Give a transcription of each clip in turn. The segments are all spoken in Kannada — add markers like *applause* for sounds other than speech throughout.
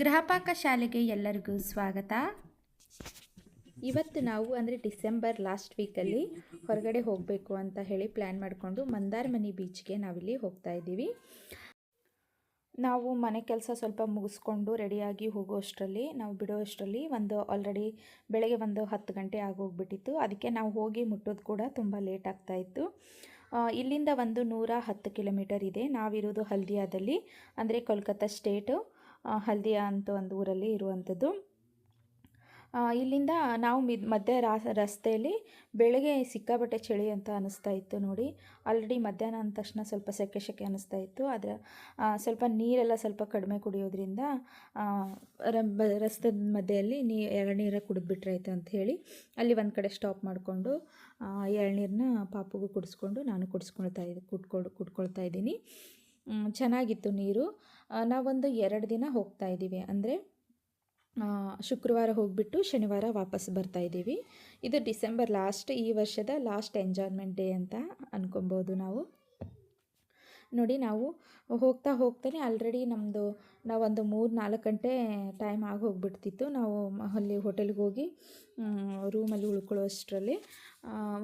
ಗೃಹಪಾಕ ಶಾಲೆಗೆ ಎಲ್ಲರಿಗೂ ಸ್ವಾಗತ. ಇವತ್ತು ನಾವು ಅಂದರೆ ಡಿಸೆಂಬರ್ ಲಾಸ್ಟ್ ವೀಕಲ್ಲಿ ಹೊರಗಡೆ ಹೋಗಬೇಕು ಅಂತ ಹೇಳಿ ಪ್ಲ್ಯಾನ್ ಮಾಡಿಕೊಂಡು ಮಂದಾರಮನಿ ಬೀಚ್ಗೆ ನಾವಿಲ್ಲಿ ಹೋಗ್ತಾ ಇದ್ದೀವಿ. ನಾವು ಮನೆ ಕೆಲಸ ಸ್ವಲ್ಪ ಮುಗಿಸ್ಕೊಂಡು ರೆಡಿಯಾಗಿ ಹೋಗೋಷ್ಟರಲ್ಲಿ, ನಾವು ಬಿಡೋ ಅಷ್ಟರಲ್ಲಿ ಒಂದು ಆಲ್ರೆಡಿ ಬೆಳಗ್ಗೆ ಒಂದು ಹತ್ತು ಗಂಟೆ ಆಗೋಗ್ಬಿಟ್ಟಿತ್ತು. ಅದಕ್ಕೆ ನಾವು ಹೋಗಿ ಮುಟ್ಟೋದು ಕೂಡ ತುಂಬ ಲೇಟ್ ಆಗ್ತಾಯಿತ್ತು ಇಲ್ಲಿಂದ ಒಂದು ನೂರ ಹತ್ತು ಕಿಲೋಮೀಟರ್ ಇದೆ. ನಾವಿರೋದು ಹಲ್ದಿಯಾದಲ್ಲಿ, ಅಂದರೆ ಕೋಲ್ಕತ್ತಾ ಸ್ಟೇಟು ಹಲ್ದಿಯಾ ಅಂತ ಒಂದು ಊರಲ್ಲಿ ಇರುವಂಥದ್ದು. ಇಲ್ಲಿಂದ ನಾವು ಮಿದ್, ಮಧ್ಯ ರಾ- ರಸ್ತೆಯಲ್ಲಿ ಬೆಳಗ್ಗೆ ಸಿಕ್ಕಾಬಟ್ಟೆ ಚಳಿ ಅಂತ ಅನ್ನಿಸ್ತಾ ಇತ್ತು ನೋಡಿ. ಆಲ್ರೆಡಿ ಮಧ್ಯಾಹ್ನ ಅಂದ ತಕ್ಷಣ ಸ್ವಲ್ಪ ಸೆಕೆ ಸೆಕೆ ಅನ್ನಿಸ್ತಾ ಇತ್ತು. ಆದರೆ ಸ್ವಲ್ಪ ನೀರೆಲ್ಲ ಸ್ವಲ್ಪ ಕಡಿಮೆ ಕುಡಿಯೋದ್ರಿಂದ ರಸ್ತೆ ಮಧ್ಯೆಯಲ್ಲಿ ನೀ, ಎಳನೀರ ಕುಡಿದ್ಬಿಟ್ರಾಯ್ತು ಅಂತ ಹೇಳಿ ಅಲ್ಲಿ ಒಂದು ಕಡೆ ಸ್ಟಾಪ್ ಮಾಡಿಕೊಂಡು ಎಳ್ನೀರನ್ನ ಪಾಪುಗೂ ಕುಡಿಸ್ಕೊಂಡು ನಾನು ಕುಡಿಸ್ಕೊಳ್ತಾ ಇದ್ದೆ ಕುಟ್ಕೊಳ್ ಕುಡ್ಕೊಳ್ತಾ ಇದ್ದೀನಿ. ಚೆನ್ನಾಗಿತ್ತು ನೀರು. ನಾವೊಂದು ಎರಡು ದಿನ ಹೋಗ್ತಾ ಇದ್ದೀವಿ. ಅಂದರೆ ಶುಕ್ರವಾರ ಹೋಗಿಬಿಟ್ಟು ಶನಿವಾರ ವಾಪಸ್ ಬರ್ತಾ ಇದ್ದೀವಿ. ಇದು ಡಿಸೆಂಬರ್ ಲಾಸ್ಟ್, ಈ ವರ್ಷದ ಲಾಸ್ಟ್ ಎಂಜಾಯ್ಮೆಂಟ್ ಡೇ ಅಂತ ಅಂದ್ಕೊಬೋದು ನಾವು. ನೋಡಿ ನಾವು ಹೋಗ್ತಾ ಹೋಗ್ತಾನೆ ಆಲ್ರೆಡಿ ನಮ್ಮದು ನಾವೊಂದು ಮೂರು ನಾಲ್ಕು ಗಂಟೆ ಟೈಮ್ ಆಗಿ ಹೋಗ್ಬಿಡ್ತಿತ್ತು. ನಾವು ಅಲ್ಲಿ ಹೋಟೆಲ್ಗೆ ಹೋಗಿ ರೂಮಲ್ಲಿ ಉಳ್ಕೊಳ್ಳೋ ಅಷ್ಟರಲ್ಲಿ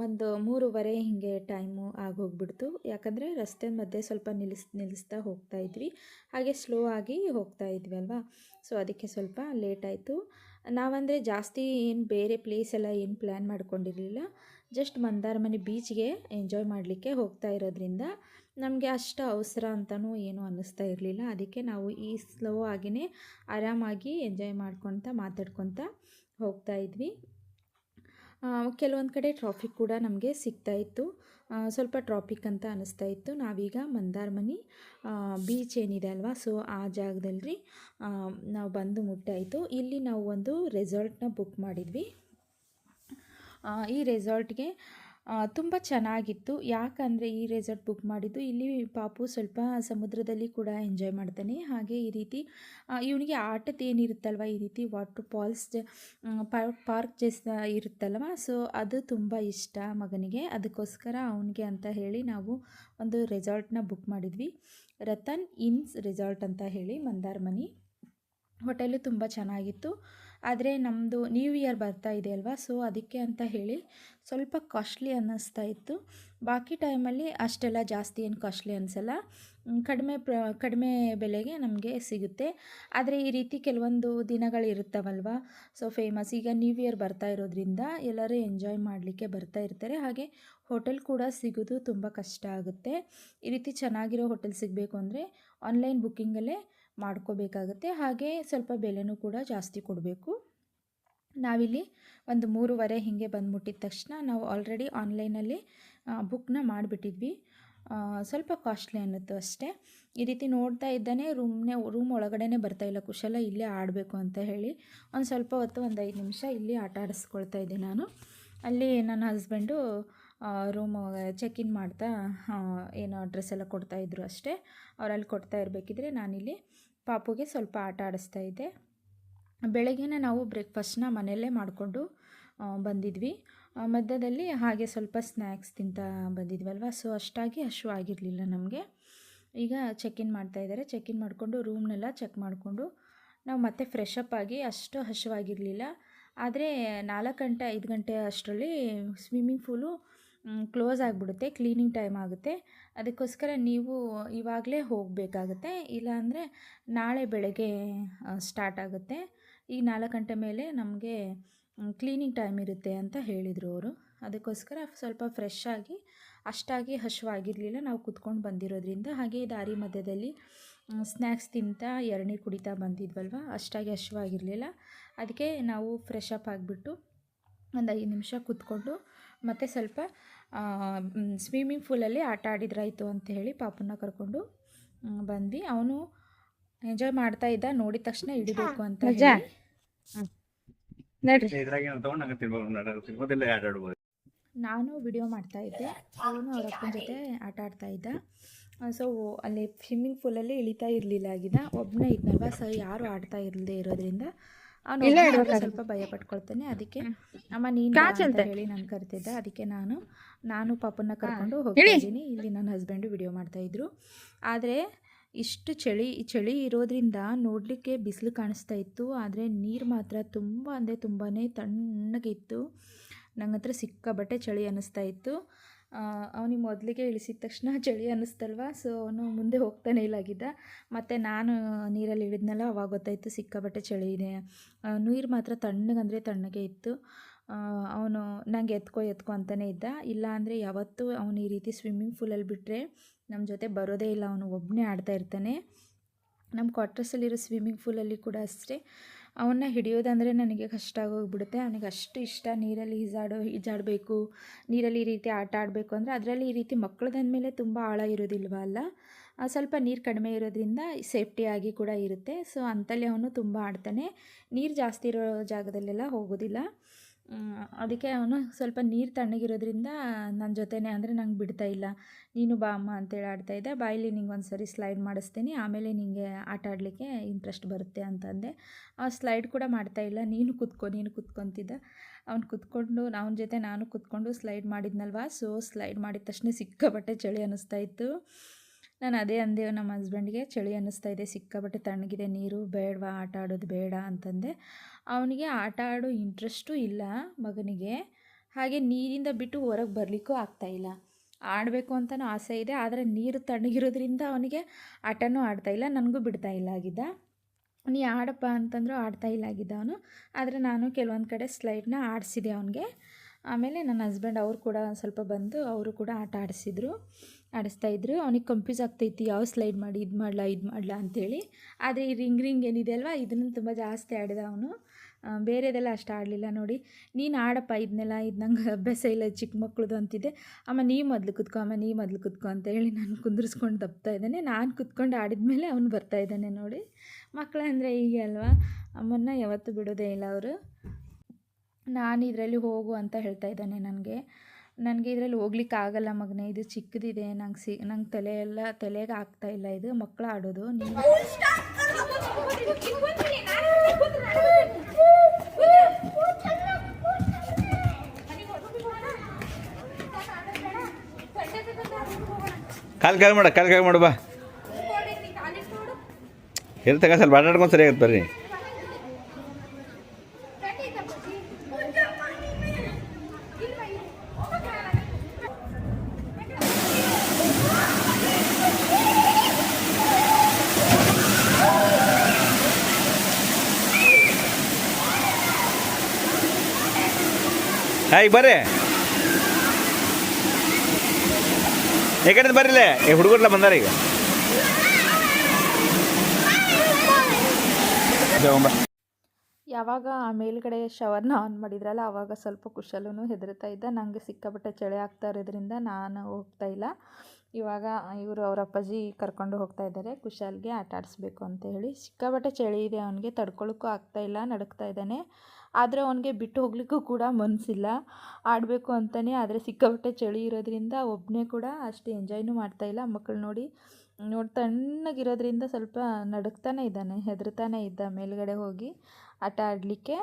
ಒಂದು ಮೂರುವರೆ ಹೀಗೆ ಟೈಮು ಆಗಿ ಹೋಗ್ಬಿಡ್ತು. ಯಾಕಂದರೆ ರಸ್ತೆ ಮಧ್ಯೆ ಸ್ವಲ್ಪ ನಿಲ್ಲಿಸ್ ನಿಲ್ಲಿಸ್ತಾ ಹೋಗ್ತಾ ಇದ್ವಿ. ಹಾಗೆ ಸ್ಲೋ ಆಗಿ ಹೋಗ್ತಾ ಇದ್ವಿ ಅಲ್ವಾ? ಸೊ ಅದಕ್ಕೆ ಸ್ವಲ್ಪ ಲೇಟ್ ಆಯಿತು. ನಾವಂದರೆ ಜಾಸ್ತಿ ಏನು ಬೇರೆ ಪ್ಲೇಸ್ ಎಲ್ಲ ಏನು ಪ್ಲ್ಯಾನ್ ಮಾಡ್ಕೊಂಡಿರಲಿಲ್ಲ. ಜಸ್ಟ್ ಮಂದಾರಮನೆ ಬೀಚ್ಗೆ ಎಂಜಾಯ್ ಮಾಡಲಿಕ್ಕೆ ಹೋಗ್ತಾ ಇರೋದ್ರಿಂದ. ನಮಗೆ ಅಷ್ಟು ಅವಸರ ಅಂತಲೂ ಏನೂ ಅನ್ನಿಸ್ತಾ ಇರಲಿಲ್ಲ. ಅದಕ್ಕೆ ನಾವು ಈ ಸ್ಲೋ ಆಗಿಯೇ ಆರಾಮಾಗಿ ಎಂಜಾಯ್ ಮಾಡ್ಕೊತ ಮಾತಾಡ್ಕೊತ ಹೋಗ್ತಾ ಇದ್ವಿ. ಕೆಲವೊಂದು ಕಡೆ ಟ್ರಾಫಿಕ್ ಕೂಡ ನಮಗೆ ಸಿಗ್ತಾ ಇತ್ತು. ಸ್ವಲ್ಪ ಟ್ರಾಫಿಕ್ ಅಂತ ಅನ್ನಿಸ್ತಾ ಇತ್ತು. ನಾವೀಗ ಮಂದಾರ್ಮನಿ ಬೀಚ್ ಏನಿದೆ ಅಲ್ವಾ? ಸೊ ಆ ಜಾಗದಲ್ಲಿ ನಾವು ಬಂದು ಮುಟ್ಟಾಯಿತು. ಇಲ್ಲಿ ನಾವು ಒಂದು ರೆಸಾರ್ಟ್ನ ಬುಕ್ ಮಾಡಿದ್ವಿ. ಈ ರೆಸಾರ್ಟ್ಗೆ ತುಂಬ ಚೆನ್ನಾಗಿತ್ತು. ಯಾಕಂದರೆ ಈ ರೆಸಾರ್ಟ್ ಬುಕ್ ಮಾಡಿದ್ದು ಇಲ್ಲಿ ಪಾಪು ಸ್ವಲ್ಪ ಸಮುದ್ರದಲ್ಲಿ ಕೂಡ ಎಂಜಾಯ್ ಮಾಡ್ತಾನೆ. ಹಾಗೆ ಈ ರೀತಿ ಇವನಿಗೆ ಆಟದ ಏನಿರುತ್ತಲ್ವ ಈ ರೀತಿ ವಾಟರ್ ಫಾಲ್ಸ್ ಪಾರ್ಕ್ ಜಸ್ ಇರುತ್ತಲ್ವ? ಸೊ ಅದು ತುಂಬ ಇಷ್ಟ ಮಗನಿಗೆ. ಅದಕ್ಕೋಸ್ಕರ ಅವನಿಗೆ ಅಂತ ಹೇಳಿ ನಾವು ಒಂದು ರೆಸಾರ್ಟ್ನ ಬುಕ್ ಮಾಡಿದ್ವಿ. ರತನ್ ಇನ್ಸ್ ರೆಸಾರ್ಟ್ ಅಂತ ಹೇಳಿ, ಮಂದಾರಮನಿ. ಹೋಟೆಲು ತುಂಬ ಚೆನ್ನಾಗಿತ್ತು. ಆದರೆ ನಮ್ಮದು ನ್ಯೂ ಇಯರ್ ಬರ್ತಾ ಇದೆ ಅಲ್ವಾ? ಸೊ ಅದಕ್ಕೆ ಅಂತ ಹೇಳಿ ಸ್ವಲ್ಪ ಕಾಸ್ಟ್ಲಿ ಅನ್ನಿಸ್ತಾ ಇತ್ತು. ಬಾಕಿ ಟೈಮಲ್ಲಿ ಅಷ್ಟೆಲ್ಲ ಜಾಸ್ತಿ ಏನು ಕಾಸ್ಟ್ಲಿ ಅನಿಸಲ್ಲ. ಕಡಿಮೆ ಪ್ರ, ಕಡಿಮೆ ಬೆಲೆಗೆ ನಮಗೆ ಸಿಗುತ್ತೆ. ಆದರೆ ಈ ರೀತಿ ಕೆಲವೊಂದು ದಿನಗಳಿರುತ್ತವಲ್ವ ಸೊ ಫೇಮಸ್ ಈಗ ನ್ಯೂ ಇಯರ್ ಬರ್ತಾ ಇರೋದ್ರಿಂದ ಎಲ್ಲರೂ ಎಂಜಾಯ್ ಮಾಡಲಿಕ್ಕೆ ಬರ್ತಾ ಇರ್ತಾರೆ. ಹಾಗೆ ಹೋಟೆಲ್ ಕೂಡ ಸಿಗೋದು ತುಂಬ ಕಷ್ಟ ಆಗುತ್ತೆ. ಈ ರೀತಿ ಚೆನ್ನಾಗಿರೋ ಹೋಟೆಲ್ ಸಿಗಬೇಕು ಅಂದರೆ ಆನ್ಲೈನ್ ಬುಕ್ಕಿಂಗಲ್ಲೇ ಮಾಡ್ಕೋಬೇಕಾಗುತ್ತೆ. ಹಾಗೆ ಸ್ವಲ್ಪ ಬೆಲೆನೂ ಕೂಡ ಜಾಸ್ತಿ ಕೊಡಬೇಕು. ನಾವಿಲ್ಲಿ ಒಂದು ಮೂರುವರೆ ಹೀಗೆ ಬಂದುಬಿಟ್ಟಿದ ತಕ್ಷಣ ನಾವು ಆಲ್ರೆಡಿ ಆನ್ಲೈನಲ್ಲಿ ಬುಕ್ನ ಮಾಡಿಬಿಟ್ಟಿದ್ವಿ. ಸ್ವಲ್ಪ ಕಾಸ್ಟ್ಲಿ ಅನ್ನಿತ್ತು ಅಷ್ಟೇ. ಈ ರೀತಿ ನೋಡ್ತಾ ಇದ್ದಾನೆ ರೂಮ್ನೇ ರೂಮ್ ಒಳಗಡೆನೇ ಬರ್ತಾ ಇಲ್ಲ, ಕುಶಲ ಇಲ್ಲೇ ಆಡಬೇಕು ಅಂತ ಹೇಳಿ ಒಂದು ಸ್ವಲ್ಪ ಹೊತ್ತು ಒಂದು ಐದು ನಿಮಿಷ ಇಲ್ಲಿ ಆಟ ಆಡಿಸ್ಕೊಳ್ತಾ ಇದ್ದೆ ನಾನು. ಅಲ್ಲಿ ನನ್ನ ಹಸ್ಬೆಂಡು ರೂಮ್ ಚೆಕ್ ಇನ್ ಮಾಡ್ತಾ ಏನು ಅಡ್ರೆಸ್ ಡ್ರೆಸ್ ಎಲ್ಲ ಕೊಡ್ತಾಯಿದ್ರು ಅಷ್ಟೇ. ಅವರಲ್ಲಿ ಕೊಡ್ತಾ ಇರಬೇಕಿದ್ರೆ ನಾನಿಲ್ಲಿ ಪಾಪುಗೆ ಸ್ವಲ್ಪ ಆಟ ಆಡಿಸ್ತಾ ಇದ್ದೆ. ಬೆಳಗ್ಗೆನೇ ನಾವು ಬ್ರೇಕ್ಫಾಸ್ಟ್ನ ಮನೆಯಲ್ಲೇ ಮಾಡಿಕೊಂಡು ಬಂದಿದ್ವಿ. ಮಧ್ಯದಲ್ಲಿ ಹಾಗೆ ಸ್ವಲ್ಪ ಸ್ನ್ಯಾಕ್ಸ್ ತಿಂತ ಬಂದಿದ್ವಲ್ವ? ಸೊ ಅಷ್ಟಾಗಿ ಹಶು ಆಗಿರಲಿಲ್ಲ ನಮಗೆ. ಈಗ ಚೆಕ್ ಇನ್ ಮಾಡ್ತಾಯಿದ್ದಾರೆ ಚೆಕ್ ಇನ್ ಮಾಡಿಕೊಂಡು ರೂಮ್ನೆಲ್ಲ ಚೆಕ್ ಮಾಡಿಕೊಂಡು ನಾವು ಮತ್ತೆ ಫ್ರೆಶ್ ಅಪ್ ಆಗಿ ಅಷ್ಟು ಹಶುವಾಗಿರಲಿಲ್ಲ. ಆದರೆ ನಾಲ್ಕು ಗಂಟೆ, ಐದು ಗಂಟೆ ಅಷ್ಟರಲ್ಲಿ ಸ್ವಿಮ್ಮಿಂಗ್ ಪೂಲು ಕ್ಲೋಸ್ ಆಗಿಬಿಡುತ್ತೆ ಕ್ಲೀನಿಂಗ್ ಟೈಮ್ ಆಗುತ್ತೆ. ಅದಕ್ಕೋಸ್ಕರ ನೀವು ಇವಾಗಲೇ ಹೋಗಬೇಕಾಗುತ್ತೆ. ಇಲ್ಲಾಂದರೆ ನಾಳೆ ಬೆಳಗ್ಗೆ ಸ್ಟಾರ್ಟ್ ಆಗುತ್ತೆ. ಈ ನಾಲ್ಕು ಗಂಟೆ ಮೇಲೆ ನಮಗೆ ಕ್ಲೀನಿಂಗ್ ಟೈಮ್ ಇರುತ್ತೆ ಅಂತ ಹೇಳಿದರು ಅವರು. ಅದಕ್ಕೋಸ್ಕರ ಸ್ವಲ್ಪ ಫ್ರೆಶ್ ಆಗಿ, ಅಷ್ಟಾಗಿ ಹಶುವಾಗಿರಲಿಲ್ಲ. ನಾವು ಕುತ್ಕೊಂಡು ಬಂದಿರೋದ್ರಿಂದ ಹಾಗೆ ದಾರಿ ಮಧ್ಯದಲ್ಲಿ ಸ್ನ್ಯಾಕ್ಸ್ ತಿಂತಾ ಎಳ್ನೀರು ಕುಡಿತಾ ಬಂದಿದ್ವಲ್ವ? ಅಷ್ಟಾಗಿ ಹಶುವಾಗಿರಲಿಲ್ಲ. ಅದಕ್ಕೆ ನಾವು ಫ್ರೆಶ್ ಅಪ್ ಆಗಿಬಿಟ್ಟು ಒಂದು ಐದು ನಿಮಿಷ ಕೂತ್ಕೊಂಡು ಮತ್ತು ಸ್ವಲ್ಪ ಸ್ವಿಮ್ಮಿಂಗ್ ಫೂಲಲ್ಲಿ ಆಟ ಆಡಿದ್ರಾಯಿತು ಅಂತ ಹೇಳಿ ಪಾಪನ ಕರ್ಕೊಂಡು ಬಂದ್ವಿ. ಅವನು ಎಂಜಾಯ್ ಮಾಡ್ತಾ ಇದ್ದ ನೋಡಿದ ತಕ್ಷಣ ಹಿಡಿಬೇಕು ಅಂತ ನಾನು ವಿಡಿಯೋ ಮಾಡ್ತಾ ಇದ್ದೆ. ಅವನು ಅವ್ರ ಅಪ್ಪನ ಜೊತೆ ಆಟ ಆಡ್ತಾ ಇದ್ದ. ಸೊ ಅಲ್ಲಿ ಸ್ವಿಮ್ಮಿಂಗ್ ಫೂಲಲ್ಲಿ ಇಳಿತಾ ಇರಲಿಲ್ಲ ಆಗಿದ್ದ. ಒಬ್ಬನೇ ಇದ್ನಲ್ವ? ಸೊ ಯಾರು ಆಡ್ತಾ ಇರದೇ ಇರೋದ್ರಿಂದ ಅವನು. ಸ್ವಲ್ಪ ಭಯ ಪಟ್ಕೊಳ್ತಾನೆ. ಅದಕ್ಕೆ ಅಮ್ಮ ನೀನು ಹೇಳಿ ನಾನು ಕರಿತಿದ್ದೆ. ಅದಕ್ಕೆ ನಾನು ನಾನು ಪಾಪನ್ನ ಕರ್ಕೊಂಡು ಹೋಗ್ತಿದ್ದೀನಿ. ಹೋಗ್ತಾ ಇದ್ದೀನಿ ಇಲ್ಲಿ ನನ್ನ ಹಸ್ಬೆಂಡು ವಿಡಿಯೋ ಮಾಡ್ತಾ ಇದ್ರು. ಆದರೆ ಇಷ್ಟು ಚಳಿ ಚಳಿ ಇರೋದ್ರಿಂದ ನೋಡಲಿಕ್ಕೆ ಬಿಸಿಲು ಕಾಣಿಸ್ತಾ ಇತ್ತು. ಆದರೆ ನೀರು ಮಾತ್ರ ತುಂಬ ಅಂದರೆ ತುಂಬಾನೇ ತಣ್ಣಗಿತ್ತು. ನಂಗಂತ್ರ ಸಿಕ್ಕಾಬಟ್ಟೆ ಚಳಿ ಅನ್ನಿಸ್ತಾ ಇತ್ತು. ಅವನಿಗೆ ಮೊದಲಿಗೆ ಇಳಿಸಿದ ತಕ್ಷಣ *laughs* ಚಳಿ ಅನ್ನಿಸ್ತಲ್ವ? ಸೊ ಅವನು ಮುಂದೆ ಹೋಗ್ತಾನೆ ಇಲ್ಲಾಗಿದ್ದ. ಮತ್ತು ನಾನು ನೀರಲ್ಲಿ ಇಳಿದ್ನಲ್ಲ, ಅವಾಗ ಗೊತ್ತಾಯಿತು ಸಿಕ್ಕಾಪಟ್ಟೆ ಚಳಿ ಇದೆ. ನೀರು ಮಾತ್ರ ತಣ್ಣಗಂದರೆ ತಣ್ಣಗೆ ಇತ್ತು. ಅವನು ನಂಗೆ ಎತ್ಕೊ ಎತ್ಕೊ ಅಂತಲೇ ಇದ್ದ. ಇಲ್ಲ ಅಂದರೆ ಯಾವತ್ತೂ ಅವನು ಈ ರೀತಿ ಸ್ವಿಮ್ಮಿಂಗ್ ಫೂಲಲ್ಲಿ ಬಿಟ್ಟರೆ ನಮ್ಮ ಜೊತೆ ಬರೋದೇ ಇಲ್ಲ. ಅವನು ಒಬ್ಬನೇ ಆಡ್ತಾ ಇರ್ತಾನೆ. ನಮ್ಮ ಕ್ವಾರ್ಟರ್ಸಲ್ಲಿರೋ ಸ್ವಿಮ್ಮಿಂಗ್ ಫೂಲಲ್ಲಿ ಕೂಡ ಅಷ್ಟೇ. ಅವನ್ನ ಹಿಡಿಯೋದಂದರೆ ನನಗೆ ಕಷ್ಟ ಆಗೋಗ್ಬಿಡುತ್ತೆ. ಅವನಿಗೆ ಅಷ್ಟು ಇಷ್ಟ ನೀರಲ್ಲಿ ಈಜಾಡೋ, ಈಜಾಡಬೇಕು, ನೀರಲ್ಲಿ ಈ ರೀತಿ ಆಟ ಆಡಬೇಕು ಅಂದರೆ ಅದರಲ್ಲಿ ಈ ರೀತಿ ಮಕ್ಕಳದಂದಮೇಲೆ ತುಂಬ ಆಳ ಇರೋದಿಲ್ವ ಅಲ್ಲ? ಸ್ವಲ್ಪ ನೀರು ಕಡಿಮೆ ಇರೋದ್ರಿಂದ ಸೇಫ್ಟಿಯಾಗಿ ಕೂಡ ಇರುತ್ತೆ. ಸೊ ಅಂಥಲ್ಲಿ ಅವನು ತುಂಬ ಆಡ್ತಾನೆ. ನೀರು ಜಾಸ್ತಿ ಇರೋ ಜಾಗದಲ್ಲೆಲ್ಲ ಹೋಗೋದಿಲ್ಲ. ಅದಕ್ಕೆ ಅವನು ಸ್ವಲ್ಪ ನೀರು ತಣ್ಣಗಿರೋದ್ರಿಂದ ನನ್ನ ಜೊತೆನೆ ಅಂದರೆ ನಂಗೆ ಬಿಡ್ತಾ ಇಲ್ಲ. ನೀನು ಬಾ ಅಮ್ಮ ಅಂತೇಳಿ ಆಡ್ತಾ ಇದ್ದೆ. ಬಾಯಲ್ಲಿ ನಿಂಗೆ ಒಂದು ಸರಿ ಸ್ಲೈಡ್ ಮಾಡಿಸ್ತೀನಿ. ಆಮೇಲೆ ನಿಂಗೆ ಆಟ ಆಡಲಿಕ್ಕೆ ಇಂಟ್ರೆಸ್ಟ್ ಬರುತ್ತೆ ಅಂತಂದೆ. ಆ ಸ್ಲೈಡ್ ಕೂಡ ಮಾಡ್ತಾ ಇಲ್ಲ. ನೀನು ಕುತ್ಕೊ, ನೀನು ಕುತ್ಕೊತಿದ್ದ. ಅವ್ನು ಕುತ್ಕೊಂಡು, ಅವನ ಜೊತೆ ನಾನು ಕುತ್ಕೊಂಡು ಸ್ಲೈಡ್ ಮಾಡಿದ್ನಲ್ವಾ? ಸೊ ಸ್ಲೈಡ್ ಮಾಡಿದ ತಕ್ಷಣ ಸಿಕ್ಕಾಪಟ್ಟೆ ಚಳಿ ಅನ್ನಿಸ್ತಾ ಇತ್ತು. ನಾನು ಅದೇ ಅಂದೆ, ನಮ್ಮ ಹಸ್ಬೆಂಡ್ಗೆ ಚಳಿ ಅನ್ನಿಸ್ತಾ ಇದೆ ಸಿಕ್ಕಾಬಟ್ಟೆ ತಣ್ಣಗಿದೆ, ನೀರು ಬೇಡವಾ, ಆಟ ಆಡೋದು ಬೇಡ ಅಂತಂದೆ. ಅವನಿಗೆ ಆಟ ಆಡೋ ಇಂಟ್ರೆಸ್ಟೂ ಇಲ್ಲ ಮಗನಿಗೆ. ಹಾಗೆ ನೀರಿಂದ ಬಿಟ್ಟು ಹೊರಗೆ ಬರಲಿಕ್ಕೂ ಆಗ್ತಾಯಿಲ್ಲ ಆಡಬೇಕು ಅಂತಲೂ ಆಸೆ ಇದೆ, ಆದರೆ ನೀರು ತಣ್ಣಗಿರೋದ್ರಿಂದ ಅವನಿಗೆ ಆಟನೂ ಆಡ್ತಾಯಿಲ್ಲ ನನಗೂ ಬಿಡ್ತಾ ಇಲ್ಲ ಆಗಿದ್ದ. ನೀ ಆಡಪ್ಪ ಅಂತಂದರೂ ಆಡ್ತಾ ಇಲ್ಲ ಆಗಿದ್ದ ಅವನು. ಆದರೆ ನಾನು ಕೆಲವೊಂದು ಕಡೆ ಸ್ಲೈಡ್ನ ಆಡಿಸಿದೆ ಅವನಿಗೆ. ಆಮೇಲೆ ನನ್ನ ಹಸ್ಬೆಂಡ್ ಅವರು ಕೂಡ ಸ್ವಲ್ಪ ಬಂದು, ಅವರು ಕೂಡ ಆಟ ಆಡಿಸಿದ್ರು. ಆಡಿಸ್ತಾ ಇದ್ರು. ಅವನಿಗೆ ಕನ್ಫ್ಯೂಸ್ ಆಗ್ತೈತಿ, ಯಾವ ಸ್ಲೈಡ್ ಮಾಡಿ, ಇದು ಮಾಡಲಾ ಇದು ಮಾಡಲಾ ಅಂಥೇಳಿ ಆದರೆ ಈ ರಿಂಗ್ ರಿಂಗ್ ಏನಿದೆ ಅಲ್ವಾ, ಇದನ್ನು ತುಂಬ ಜಾಸ್ತಿ ಆಡಿದ ಅವನು. ಬೇರೆದೆಲ್ಲ ಅಷ್ಟು ಆಡಲಿಲ್ಲ ನೋಡಿ. ನೀನು ಆಡಪ್ಪ ಇದನ್ನೆಲ್ಲ ಇದು ನಂಗೆ ಅಭ್ಯಾಸ ಇಲ್ಲ ಚಿಕ್ಕ ಮಕ್ಕಳದು ಅಂತಿದ್ದೆ. ಅಮ್ಮ, ನೀ ಮೊದಲು ಕುತ್ಕೊ, ಅಮ್ಮ, ನೀ ಮೊದಲು ಕುತ್ಕೊ ಅಂತ ಹೇಳಿ ನಾನು ಕುಂದಿರ್ಸ್ಕೊಂಡು ತಪ್ತಾ ಇದ್ದಾನೆ. ನಾನು ಕುತ್ಕೊಂಡು ಆಡಿದ್ಮೇಲೆ ಅವನು ಬರ್ತಾ ಇದ್ದಾನೆ ನೋಡಿ. ಮಕ್ಕಳಂದರೆ ಹೀಗೆ ಅಲ್ವಾ? ಅಮ್ಮನ್ನ ಯಾವತ್ತೂ ಬಿಡೋದೇ ಇಲ್ಲ ಅವರು. ನಾನು ಇದರಲ್ಲಿ ಹೋಗು ಅಂತ ಹೇಳ್ತಾ ಇದ್ದಾನೆ ನನಗೆ. ನನಗೆ ಇದರಲ್ಲಿ ಹೋಗ್ಲಿಕ್ಕೆ ಆಗಲ್ಲ ಮಗನೇ ಇದು ಚಿಕ್ಕದಿದೆ ನಂಗೆ ಸಿ ನಂಗೆ ತಲೆ ಎಲ್ಲ ತಲೆಗೆ ಆಗ್ತಾ ಇಲ್ಲ ಇದು ಮಕ್ಕಳು ಆಡೋದು ನೀನು. ಕಾಲು ಕಾಲು ಮಾಡ ಕಾಲು ಕಾಲು ಮಾಡು ಬಾ. ಇರ್ತಕ್ಕ ಸ್ವಲ್ಪ ಆಟಾಡ್ಕೊಂಡು ಸರಿಯಾಗುತ್ತೆ ಸರಿ ಬರ್ರಿ. ಹಾಯ್ ಬರ್ರಿ ಯಾಕಂದ್ರೆ ಬರ್ರಿಲ್ಲ ಈ ಹುಡುಗರ್ಲ ಬಂದಾರ ಈಗ. ಯಾವಾಗ ಆ ಮೇಲ್ಗಡೆ ಶವರ್ನ ಆನ್ ಮಾಡಿದ್ರಲ್ಲ ಆವಾಗ ಸ್ವಲ್ಪ ಕುಶಲೂ ಹೆದರ್ತಾ ಇದ್ದ. ನನಗೆ ಸಿಕ್ಕಾಪಟ್ಟೆ ಚಳಿ ಆಗ್ತಾ ಇರೋದ್ರಿಂದ ನಾನು ಹೋಗ್ತಾ ಇಲ್ಲ. ಇವಾಗ ಇವರು ಅವ್ರ ಅಪ್ಪಾಜಿ ಕರ್ಕೊಂಡು ಹೋಗ್ತಾ ಇದ್ದಾರೆ. ಕುಶಾಲ್ಗೆ ಆಟ ಆಡಿಸ್ಬೇಕು ಅಂತ ಹೇಳಿ. ಸಿಕ್ಕಾಪಟ್ಟೆ ಚಳಿ ಇದೆ ಅವನಿಗೆ ತಡ್ಕೊಳ್ಳೋಕ್ಕೂ ಆಗ್ತಾ ಇಲ್ಲ ನಡುಕ್ತಾ ಇದ್ದಾನೆ. ಆದರೆ ಅವನಿಗೆ ಬಿಟ್ಟು ಹೋಗ್ಲಿಕ್ಕೂ ಕೂಡ ಮನಸ್ಸಿಲ್ಲ ಆಡಬೇಕು ಅಂತಲೇ ಆದರೆ ಸಿಕ್ಕಾಪಟ್ಟೆ ಚಳಿ ಇರೋದ್ರಿಂದ ಒಬ್ಬನೇ ಕೂಡ ಅಷ್ಟು ಎಂಜಾಯ್ನೂ ಮಾಡ್ತಾ ಇಲ್ಲ. ಮಕ್ಕಳು ನೋಡಿ ನೋಡಿ ತಣ್ಣಗಿರೋದ್ರಿಂದ ಸ್ವಲ್ಪ ನಡುಕ್ತಾನೆ ಇದ್ದಾನೆ, ಹೆದರ್ತಾನೆ ಇದ್ದ ಮೇಲ್ಗಡೆ ಹೋಗಿ ಆಟ ಆಡಲಿಕ್ಕೆ.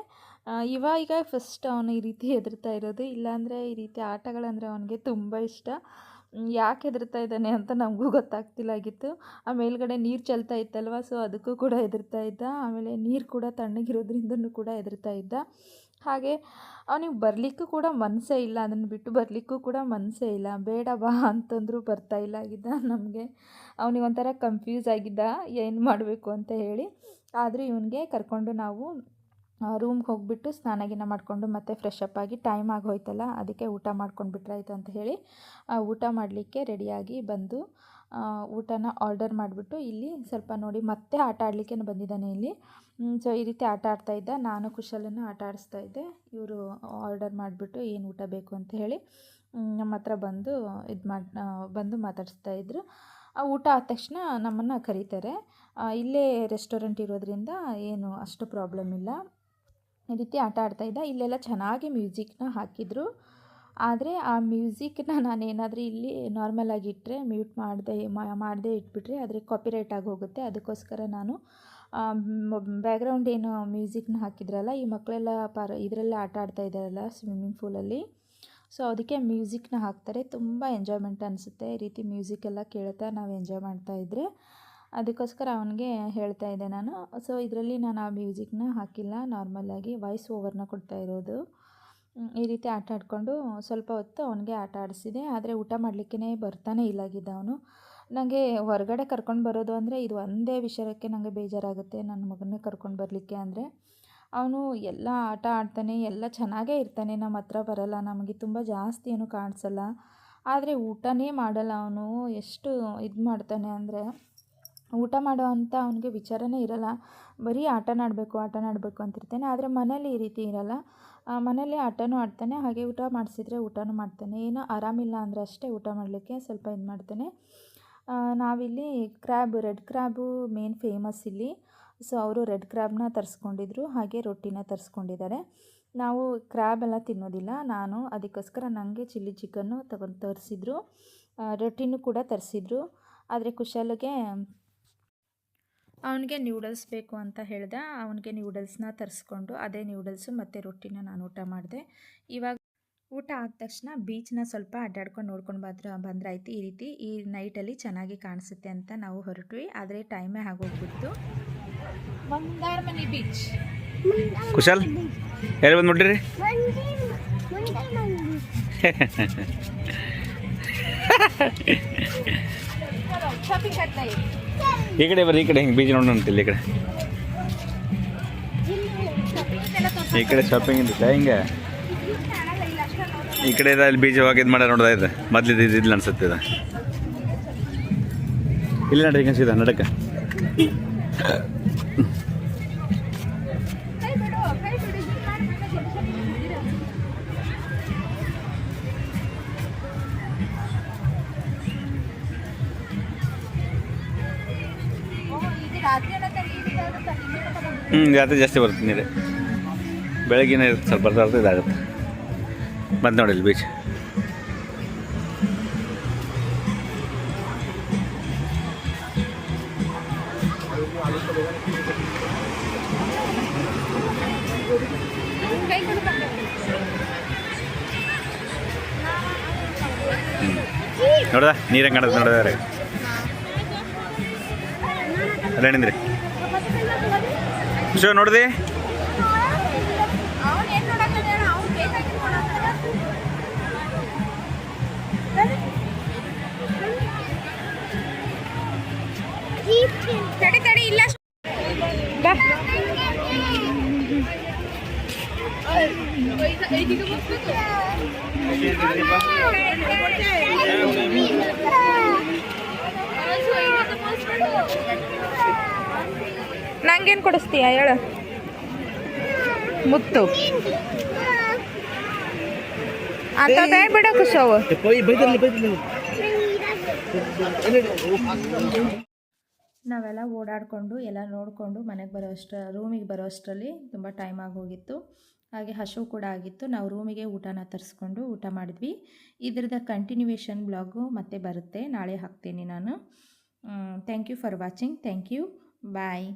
ಇವಾಗ ಫಸ್ಟ್ ಅವನು ಈ ರೀತಿ ಹೆದರ್ತಾ ಇರೋದು. ಇಲ್ಲಾಂದರೆ ಈ ರೀತಿ ಆಟಗಳಂದರೆ ಅವನಿಗೆ ತುಂಬ ಇಷ್ಟ. ಯಾಕೆ ಹೆದರ್ತಾ ಇದ್ದಾನೆ ಅಂತ ನಮಗೂ ಗೊತ್ತಾಗ್ತಿಲ್ಲಾಗಿತ್ತು ಆ ಮೇಲ್ಗಡೆ ನೀರು ಚೆಲ್ತಾ ಇತ್ತಲ್ವ ಸೊ ಅದಕ್ಕೂ ಕೂಡ ಹೆದರ್ತಾ ಇದ್ದ. ಆಮೇಲೆ ನೀರು ಕೂಡ ತಣ್ಣಗಿರೋದ್ರಿಂದನೂ ಕೂಡ ಹೆದರ್ತಾ ಇದ್ದ. ಹಾಗೆ ಅವನಿಗೆ ಬರಲಿಕ್ಕೂ ಕೂಡ ಮನಸ್ಸೇ ಇಲ್ಲ, ಅದನ್ನು ಬಿಟ್ಟು ಬರಲಿಕ್ಕೂ ಕೂಡ ಮನಸ್ಸೇ ಇಲ್ಲ. ಬೇಡ ಬಾ ಅಂತಂದರೂ ಬರ್ತಾ ಇಲ್ಲ ಆಗಿದ್ದ ನಮಗೆ. ಅವನಿಗೆ ಒಂಥರ ಕನ್ಫ್ಯೂಸ್ ಆಗಿದ್ದ, ಏನು ಮಾಡಬೇಕು ಅಂತ ಹೇಳಿ. ಆದರೂ ಇವನಿಗೆ ಕರ್ಕೊಂಡು ನಾವು ರೂಮ್ಗೆ ಹೋಗಿಬಿಟ್ಟು ಸ್ನಾನ ಗಿನ ಮಾಡಿಕೊಂಡು ಮತ್ತೆ ಫ್ರೆಶ್ ಅಪ್ ಆಗಿ ಟೈಮ್ ಆಗೋಯ್ತಲ್ಲ ಅದಕ್ಕೆ ಊಟ ಮಾಡ್ಕೊಂಡು ಬಿಟ್ರಾಯ್ತು ಅಂತ ಹೇಳಿ ಊಟ ಮಾಡಲಿಕ್ಕೆ ರೆಡಿಯಾಗಿ ಬಂದು ಊಟನ ಆರ್ಡರ್ ಮಾಡಿಬಿಟ್ಟು ಇಲ್ಲಿ ಸ್ವಲ್ಪ ನೋಡಿ ಮತ್ತೆ ಆಟ ಆಡಲಿಕ್ಕೆ ಬಂದಿದ್ದಾನೆ ಇಲ್ಲಿ. ಸೊ ಈ ರೀತಿ ಆಟ ಆಡ್ತಾ ಇದ್ದ, ನಾನು ಕುಶಲನ್ನು ಆಟ ಆಡಿಸ್ತಾ ಇದ್ದೆ, ಇವರು ಆರ್ಡರ್ ಮಾಡಿಬಿಟ್ಟು ಏನು ಊಟ ಬೇಕು ಅಂತ ಹೇಳಿ ನಮ್ಮ ಹತ್ರ ಬಂದು ಇದು ಮಾಡಿ ಬಂದು ಮಾತಾಡಿಸ್ತಾ ಇದ್ದರು ಊಟ ಆದ ತಕ್ಷಣ ನಮ್ಮನ್ನು ಕರೀತಾರೆ. ಇಲ್ಲೇ ರೆಸ್ಟೋರೆಂಟ್ ಇರೋದ್ರಿಂದ ಏನು ಅಷ್ಟು ಪ್ರಾಬ್ಲಮ್ ಇಲ್ಲ. ಈ ರೀತಿ ಆಟ ಆಡ್ತಾ ಇದ್ದ. ಇಲ್ಲೆಲ್ಲ ಚೆನ್ನಾಗಿ ಮ್ಯೂಸಿಕ್ನ ಹಾಕಿದರು. ಆದರೆ ಆ ಮ್ಯೂಸಿಕ್ನ ನಾನು ಏನಾದರೂ ಇಲ್ಲಿ ನಾರ್ಮಲಾಗಿ ಇಟ್ಟರೆ ಮ್ಯೂಟ್ ಮಾಡದೆ ಮಾಡದೆ ಇಟ್ಬಿಟ್ರೆ ಆದರೆ ಕಾಪಿರೈಟ್ ಆಗಿ ಹೋಗುತ್ತೆ. ಅದಕ್ಕೋಸ್ಕರ ನಾನು ಬ್ಯಾಕ್ಗ್ರೌಂಡ್ ಏನು ಮ್ಯೂಸಿಕ್ನ ಹಾಕಿದ್ರಲ್ಲ, ಈ ಮಕ್ಕಳೆಲ್ಲ ಪಾರ, ಇದರಲ್ಲೇ ಆಟ ಆಡ್ತಾ ಇದ್ದಾರಲ್ಲ ಸ್ವಿಮ್ಮಿಂಗ್ ಪೂಲಲ್ಲಿ ಸೊ ಅದಕ್ಕೆ ಮ್ಯೂಸಿಕ್ನ ಹಾಕ್ತಾರೆ. ತುಂಬ ಎಂಜಾಯ್ಮೆಂಟ್ ಅನಿಸುತ್ತೆ. ಈ ರೀತಿ ಮ್ಯೂಸಿಕ್ ಎಲ್ಲ ಕೇಳ್ತಾ ನಾವು ಎಂಜಾಯ್ ಮಾಡ್ತಾ ಇದ್ದರೆ ಅದಕ್ಕೋಸ್ಕರ ಅವನಿಗೆ ಹೇಳ್ತಾ ಇದ್ದೆ ನಾನು. ಸೊ ಇದರಲ್ಲಿ ನಾನು ಆ ಮ್ಯೂಸಿಕ್ನ ಹಾಕಿಲ್ಲ. ನಾರ್ಮಲಾಗಿ ವಾಯ್ಸ್ ಓವರ್ನ ಕೊಡ್ತಾ ಇರೋದು. ಈ ರೀತಿ ಆಟ ಆಡಿಕೊಂಡು ಸ್ವಲ್ಪ ಹೊತ್ತು ಅವನಿಗೆ ಆಟ ಆಡಿಸಿದೆ. ಆದರೆ ಊಟ ಮಾಡಲಿಕ್ಕೇ ಬರ್ತಾನೆ ಇಲ್ಲಾಗಿದ್ದ ಅವನು. ನನಗೆ ಹೊರಗಡೆ ಕರ್ಕೊಂಡು ಬರೋದು ಅಂದರೆ ಇದು ಒಂದೇ ವಿಷಯಕ್ಕೆ ನನಗೆ ಬೇಜಾರಾಗುತ್ತೆ. ನನ್ನ ಮಗನ್ನ ಕರ್ಕೊಂಡು ಬರಲಿಕ್ಕೆ ಅಂದರೆ ಅವನು ಎಲ್ಲ ಆಟ ಆಡ್ತಾನೆ, ಎಲ್ಲ ಚೆನ್ನಾಗೇ ಇರ್ತಾನೆ. ನಮ್ಮ ಹತ್ರ ಬರಲ್ಲ. ನಮಗೆ ತುಂಬ ಜಾಸ್ತಿ ಏನು ಕಾಣಿಸಲ್ಲ. ಆದರೆ ಊಟನೇ ಮಾಡಲ್ಲ ಅವನು. ಎಷ್ಟು ಇದು ಮಾಡ್ತಾನೆ ಅಂದರೆ ಊಟ ಮಾಡೋ ಅಂತ ಅವನಿಗೆ ವಿಚಾರನೇ ಇರಲ್ಲ. ಬರೀ ಆಟನಾಡಬೇಕು ಆಟನಾಡಬೇಕು ಅಂತಿರ್ತಾನೆ. ಆದರೆ ಮನೇಲಿ ಈ ರೀತಿ ಇರಲ್ಲ. ಮನೇಲಿ ಆಟನೂ ಆಡ್ತಾನೆ, ಹಾಗೆ ಊಟ ಮಾಡಿಸಿದ್ರೆ ಊಟನೂ ಮಾಡ್ತಾನೆ. ಏನೋ ಆರಾಮಿಲ್ಲ ಅಂದರೆ ಅಷ್ಟೇ ಊಟ ಮಾಡಲಿಕ್ಕೆ ಸ್ವಲ್ಪ ಇದು ಮಾಡ್ತಾನೆ. ನಾವಿಲ್ಲಿ crab, red crab main famous ಇಲ್ಲಿ. ಸೊ, ಅವರು ರೆಡ್ ಕ್ರ್ಯಾಬ್ನ ತರಿಸ್ಕೊಂಡಿದ್ರು, ಹಾಗೆ ರೊಟ್ಟಿನ ತರಿಸ್ಕೊಂಡಿದ್ದಾರೆ. ನಾವು ಕ್ರ್ಯಾಬ್ ಎಲ್ಲ ತಿನ್ನೋದಿಲ್ಲ. ನಾನು ಅದಕ್ಕೋಸ್ಕರ ನನಗೆ ಚಿಲ್ಲಿ ಚಿಕನ್ನು ತಗೊಂಡು ತರಿಸಿದ್ರು. ರೊಟ್ಟಿನೂ ಕೂಡ ತರಿಸಿದ್ರು. ಆದರೆ ಕುಶಾಲಿಗೆ ಅವನಿಗೆ ನ್ಯೂಡಲ್ಸ್ ಬೇಕು ಅಂತ ಹೇಳ್ದೆ ಅವನಿಗೆ ನ್ಯೂಡಲ್ಸ್ನ ತರಿಸ್ಕೊಂಡು ಅದೇ ನ್ಯೂಡಲ್ಸು ಮತ್ತು ರೊಟ್ಟಿನ ನಾನು ಊಟ ಮಾಡಿದೆ. ಇವಾಗ ಊಟ ಆದ ತಕ್ಷಣ ಬೀಚ್ನ ಸ್ವಲ್ಪ ಅಡ್ಡಾಡ್ಕೊಂಡು ನೋಡ್ಕೊಂಡು ಬಂದ್ರೆ ಬಂದ್ರಾಯ್ತು ಈ ರೀತಿ. ಈ ನೈಟಲ್ಲಿ ಚೆನ್ನಾಗಿ ಕಾಣಿಸುತ್ತೆ ಅಂತ ನಾವು ಹೊರಟ್ವಿ ಆದರೆ ಟೈಮೇ ಆಗೋಗ್ಬಿಟ್ಟು ಮಂದಾರಮನಿ ಬೀಚ್ ಕುಶಲ್ ಎಲ್ಲಿ ಬಂದು ನೋಡ್ರಿ *laughs* ಈ ಕಡೆ ಬರ್ರಿ ಈ ಕಡೆ ಹಿಂಗೆ ಬೀಜ ನೋಡೋಣ ಈ ಕಡೆ. ಈ ಕಡೆ ಶಾಪಿಂಗ್ ಇದೆ ಹಿಂಗೆ? ಈ ಕಡೆ ಅಲ್ಲಿ ಬೀಜ ಇದು ಮಾಡ್ಯಾರ ನೋಡ್ದ ಇದು? ಮೊದ್ಲಿದ್ದು ಇದು ಇಲ್ಲ ಅನ್ಸುತ್ತೆ ಇದು. ಇಲ್ಲಿ ನಡ್ರಿ ಈಗ ಸೀದಾ ಹ್ಞೂ ರಾತ್ರಿ ಜಾಸ್ತಿ ಬರುತ್ತೆ ನೀರು. ಬೆಳಗ್ಗೆನೇ ಇರುತ್ತೆ, ಸ್ವಲ್ಪ ಬರ್ತಾ ಬರ್ತಾ ಇದಾಗುತ್ತೆ. ಬಂದು ನೋಡಿ ಇಲ್ಲಿ ಬೀಚ್ ನೋಡ್ದ? ನೀರು ಕಾಣುತ್ತೆ ನೋಡಿದ್ರೆ ಅಲ್ಲ opción orden ನಂಗೇನು ಕೊಡಿಸ್ತೀಯ? ಹೇಳು. ಮುತ್ತು. ಅಂತ ಬೇಡ ಕುಶವು ನಾವೆಲ್ಲ ಓಡಾಡಿಕೊಂಡು ಎಲ್ಲ ನೋಡಿಕೊಂಡು ಮನೆಗೆ ಬರೋ ಅಷ್ಟ ರೂಮಿಗೆ ಬರೋ ಅಷ್ಟರಲ್ಲಿ ತುಂಬ ಟೈಮ್ ಆಗೋಗಿತ್ತು. ಹಾಗೆ ಹಸಿವು ಕೂಡ ಆಗಿತ್ತು. ನಾವು ರೂಮಿಗೆ ಊಟನ ತರಿಸ್ಕೊಂಡು ಊಟ ಮಾಡಿದ್ವಿ. ಇದ್ರದ್ದು ಕಂಟಿನ್ಯೂವೇಷನ್ ಬ್ಲಾಗು ಮತ್ತೆ ಬರುತ್ತೆ. ನಾಳೆ ಹಾಕ್ತೀನಿ ನಾನು. Thank you for watching thank you bye